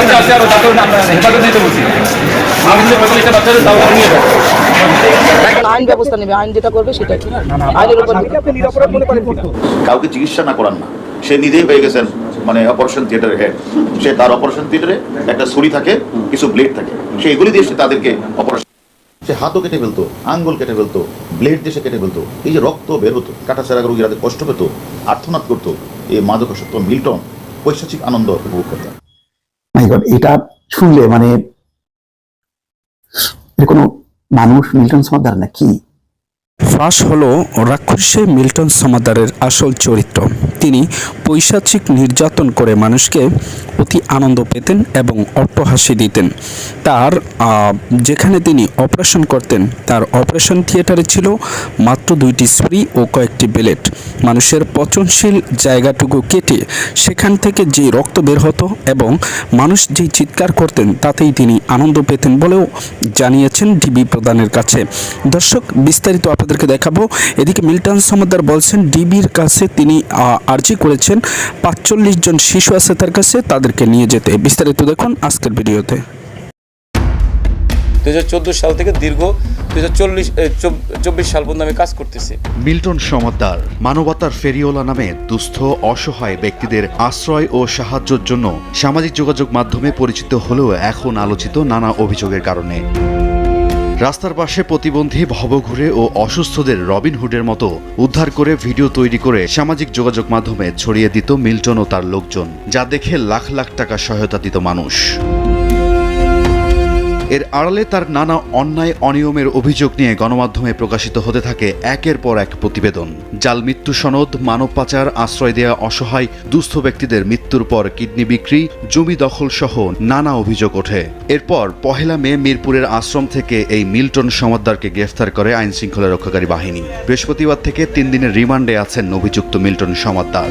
কাছে আসে আর তাকে আমরা হেফাজত নিতে বলছি। আমাদের যে পঁয়তাল্লিশটা বাচ্চা আছে তাও নিয়ে যাব। আইন ব্যবস্থা নেবে আইন যেটা করবে সেটাই। আইনের উপর কাউকে চিকিৎসা না করান না। সে নিজেই হয়ে গেছেন মানে অপারেশন থিয়েটারের হেড সে তার অপারেশন থিয়েটারে একটা ছুরি থাকে কিছু ব্লেড থাকে। সে এগুলি দিয়ে সে তাদেরকে অপারেশন সে হাতও কেটে ফেলতো আঙ্গুল কেটে ফেলতো ব্লেড দিয়ে সে কেটে ফেলতো। এই যে রক্ত বের হতো কাটা সেরা রোগীরা কষ্ট পেত আর্থনাদ করতো এই মাদকাসক্ত মিল্টন পৈশাচিক আনন্দ উপভোগ করতেন। এটা শুনলে মানে এর কোনো মানুষ মিল্টন সমাদার না কি ফাঁস হলো রাক্ষসে মিল্টন সমাদারের আসল চরিত্র। তিনি পৈশাচিক নির্যাতন করে মানুষকে অতি আনন্দ পেতেন এবং অট্টহাসি দিতেন। তার যেখানে তিনি অপারেশন করতেন, তার অপারেশন থিয়েটারে ছিল মাত্র দুইটি স্প্রি ও কয়েকটি বেলেট মানুষের পচনশীল জায়গাটুকু কেটে সেখান থেকে যে রক্ত বের হতো এবং মানুষ যেই চিৎকার করতেন, তাতেই তিনি আনন্দ পেতেন বলেও জানিয়েছেন ডিবি প্রধানের কাছে। দর্শক, বিস্তারিত আপনাদেরকে দেখাবো। এদিকে মিল্টন সমাদার বলছেন ডিবির কাছে তিনি আর্জি করেছেন পাঁচচল্লিশ জন শিশু আছে তার কাছে তাদেরকে নিয়ে যেতে। বিস্তারিত দেখুন আজকের ভিডিওতে। দু হাজার চোদ্দ সাল থেকে দীর্ঘ দু হাজার চব্বিশ সাল পর্যন্ত আমি কাজ করতেছি। মিল্টন সমাদ্দার মানবতার ফেরিওলা নামে দুস্থ অসহায় ব্যক্তিদের আশ্রয় ও সাহায্যের জন্য সামাজিক যোগাযোগ মাধ্যমে পরিচিত হলেও এখন আলোচিত নানা অভিযোগের কারণে। রাস্তার পাশে প্রতিবন্ধী, ভবঘুরে ও অসুস্থদের রবিনহুডের মতো উদ্ধার করে ভিডিও তৈরি করে সামাজিক যোগাযোগ মাধ্যমে ছড়িয়ে দিত মিল্টন ও তার লোকজন, যা দেখে লাখ লাখ টাকা সহায়তা দিত মানুষ। এর আড়ালে তার নানা অন্যায় অনিয়মের অভিযোগ নিয়ে গণমাধ্যমে প্রকাশিত হতে থাকে একের পর এক প্রতিবেদন। জাল মৃত্যু সনদ, মানব পাচার, আশ্রয় দেয়া অসহায়, দুস্থ ব্যক্তিদের মৃত্যুর পর কিডনি বিক্রি, জমি দখল সহ নানা অভিযোগ ওঠে। এরপর পহেলা মে মিরপুরের আশ্রম থেকে এই মিল্টন সমাদ্দারকে গ্রেফতার করে আইন শৃঙ্খলা রক্ষাকারী বাহিনী। বৃহস্পতিবার থেকে তিন দিনের রিমান্ডে আছেন অভিযুক্ত মিল্টন সমাদ্দার।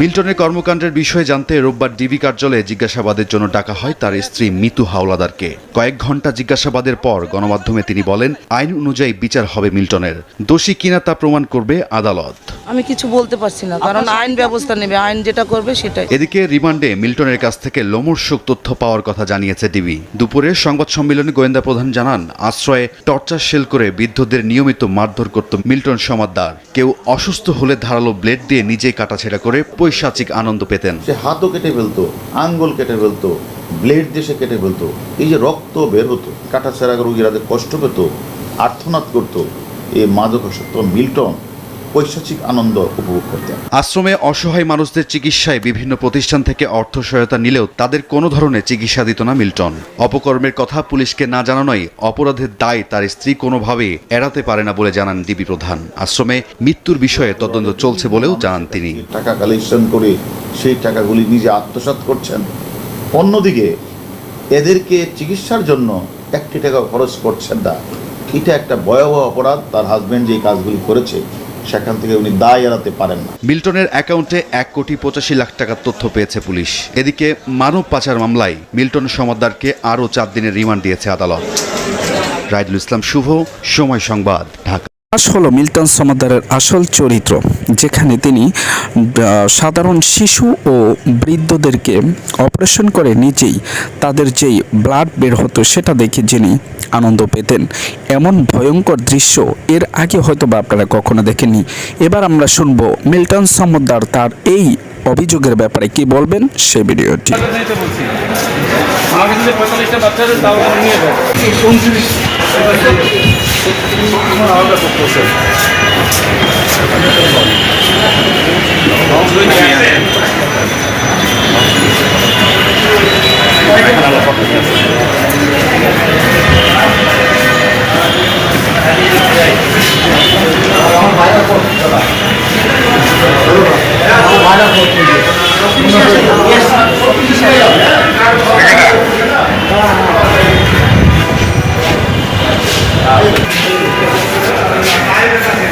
মিল্টনের কর্মকাণ্ডের বিষয়ে জানতে রোববার ডিবি কার্যালয়ে জিজ্ঞাসাবাদের জন্য ডাকা হয় তার স্ত্রী মিতু হাওলাদারকে। কয়েক ঘণ্টা জিজ্ঞাসাবাদের পর গণমাধ্যমে তিনি বলেন আইন অনুযায়ী বিচার হবে মিল্টনের। দোষী কিনা তা প্রমাণ করবে আদালত। আমি কিছু বলতে পারছি না কারণ আইন ব্যবস্থা নেবে আইন যেটা করবে সেটাই। এদিকে রিমান্ডে মিল্টনের কাছ থেকে লোমর্ষক তথ্য পাওয়ার কথা জানিয়েছে ডিবি। দুপুরে সংবাদ সম্মেলনে গোয়েন্দা প্রধান জানান আশ্রয়ে টর্চার সেল করে বৃদ্ধদের নিয়মিত মারধর করত মিল্টন সমাদ্দার কেউ অসুস্থ হলে ধারালো ব্লেড দিয়ে নিজেই কাটাছেড়া করে পৈশাচিক আনন্দ পেতেন। সে হাতও কেটে ফেলতো, আঙ্গুল কেটে ফেলতো ব্লেড দেশে কেটে ফেলতো। এই যে রক্ত বের হতো, কাটা সেরা রোগীরা কষ্ট পেত আর্থনাদ করতো। এই মাদকাসক্ত মিল্টন পৈশাচিক আনন্দ উপভোগ করতেন। আশ্রমে অসহায় মানুষদের চিকিৎসায় বিভিন্ন প্রতিষ্ঠান থেকে অর্থ সহায়তা নিলেও তাদের কোনো ধরনের চিকিৎসা দিত না মিল্টন। অপকর্মের কথা পুলিশকে না জানানোই অপরাধের দায় তার স্ত্রী কোনোভাবে এড়াতে পারে না বলে জানান ডিবি প্রধান। আশ্রমে মৃত্যুর বিষয়ে তদন্ত চলছে বলেও জানান তিনি। টাকা কালেকশন করে সেই টাকাগুলি নিজে আত্মসাৎ করছেন। অন্যদিকে এদেরকে চিকিৎসার জন্য একটি টাকা খরচ করছেন না। এটা একটা ভয়াবহ অপরাধ। তার হাজবেন্ড যে কাজগুলি করেছে সেখান থেকে উনি দায় এড়াতে পারেন না। মিল্টনের অ্যাকাউন্টে এক কোটি পঁচাশি লাখ টাকার তথ্য পেয়েছে পুলিশ। এদিকে মানব পাচার মামলায় মিল্টন সমাদ্দারকে আরও চার দিনের রিমান্ড দিয়েছে আদালত। রাইদুল ইসলাম শুভ সময় সংবাদ ঢাকা। ফাঁস হলো মিল্টন সমাদারের আসল চরিত্র যেখানে তিনি সাধারণ শিশু ও বৃদ্ধদেরকে অপারেশন করে নিজেই তাদের যেই ব্লাড বের হতো সেটা দেখে যিনি আনন্দ পেতেন। এমন ভয়ঙ্কর দৃশ্য এর আগে হয়তো বা আপনারা কখনো দেখেননি। এবার আমরা শুনব মিল্টন সমদ্দার তার এই অভিযোগের ব্যাপারে। কি বলবেন সে ভিডিওটি?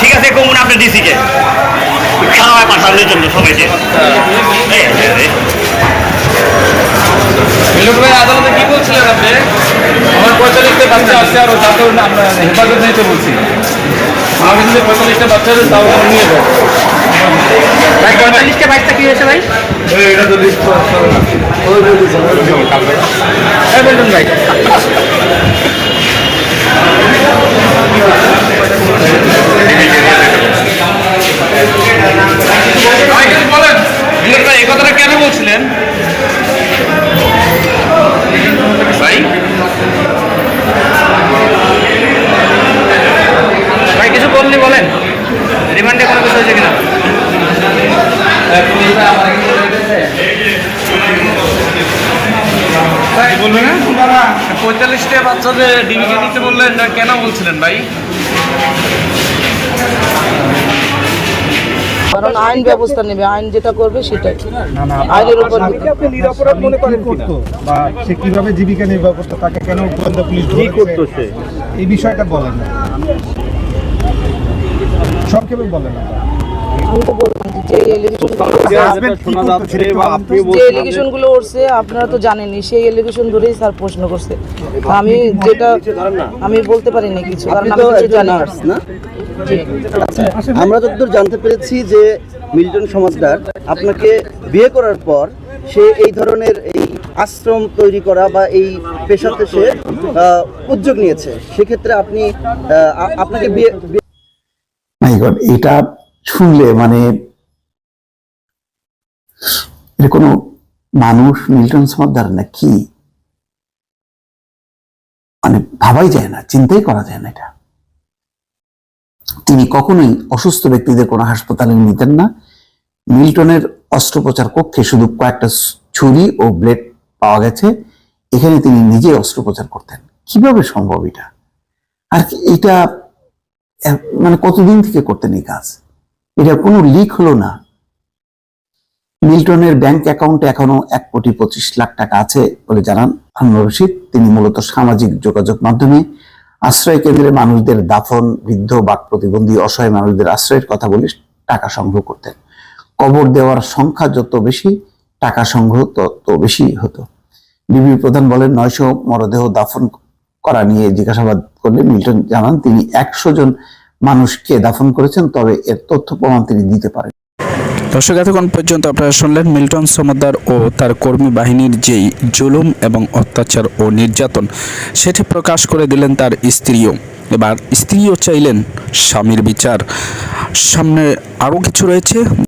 ঠিক আছে কমুন আপনি ডিসিকে সবাই পাঠানোর জন্য সবাইকে ভাই আদালতে কি আমার পঁয়তাল্লিশটা বাচ্চা আছে আর তাতে হেফাজত বলছি। পঁয়তাল্লিশটা বাচ্চা আছে তাও নিয়ে ভাই পঁয়তাল্লিশটা ভাই? এটা তো ভাই। Thank you. বাচ্চাদের ডিবিকে বললেন না কেন বলছিলেন ভাই? কারণ আইন ব্যবস্থা নেবে আইন যেটা করবে সেটাই। আইনের উপর স্বামীকে আপনি নিরাপরাধ মনে করেন করতো বা সে কীভাবে জীবিকা নির্বাহ করতো তাকে কেন গোয়েন্দা পুলিশ কি করতো সে? এই বিষয়টা বলেন না। সংক্ষেপে বলেন না যে এলিগেশনগুলো উঠছে আপনারা তো জানেনই সেই এলিগেশন ধরেই স্যার প্রশ্ন করছে। আমি যেটা আমি বলতে পারি না কিছু কারণ আমি কিছু জানি না। না? আমরা যতদূর জানতে পেরেছি যে মিল্টন সমাজদার আপনাকে বিয়ে করার পর সে এই ধরনের এই আশ্রম তৈরি করা বা এই পেশাতে সে আহ, উদ্যোগ নিয়েছে। সেক্ষেত্রে আপনি আহ, আপনাকে বিয়ে বিয়ে- মাই গড এটা শুনলে মানে এটা কোনো মানুষ মিল্টন সমাদার না কি মানে ভাবাই যায় না, চিন্তাই করা যায় না এটা। তিনি কখনোই অসুস্থ ব্যক্তিদের কোনো হাসপাতালে নিতেন না। মিল্টনের অস্ত্রোপচার কক্ষে শুধু কয়েকটা ছুরি ও ব্লেড পাওয়া গেছে। এখানে তিনি নিজেই অস্ত্রোপচার করতেন। কীভাবে সম্ভব এটা? আর এটা মানে কতদিন থেকে করতেন এই কাজ? এটা কোনো লিক হলো না? মিল্টনের ব্যাংক অ্যাকাউন্টে এখনও এক কোটি পঁচিশ লাখ টাকা আছে বলে জানান হারুন রশিদ। তিনি মূলত সামাজিক যোগাযোগ মাধ্যমে আশ্রয় কেন্দ্রে মানুষদের দাফন, বৃদ্ধ, বাক প্রতিবন্ধী, অসহায় মানুষদের আশ্রয়ের কথা বলে টাকা সংগ্রহ করতেন। কবর দেওয়ার সংখ্যা যত বেশি, টাকা সংগ্রহ তত বেশি হতো। ডিবি প্রধান বলেন, নয়শো মরদেহ দাফন করা নিয়ে জিজ্ঞাসাবাদ করলে মিল্টন জানান, তিনি একশো জন মানুষকে দাফন করেছেন, তবে এর তথ্য প্রমাণ তিনি দিতে পারেন। দর্শক, এতক্ষণ পর্যন্ত আপনারা শুনলেন মিল্টন সমদ্দার ও তার কর্মী বাহিনীর যেই জুলুম এবং অত্যাচার ও নির্যাতন, সেটি প্রকাশ করে দিলেন তার স্ত্রীও। এবার স্ত্রীও চাইলেন স্বামীর বিচার। সামনে আরও কিছু রয়েছে।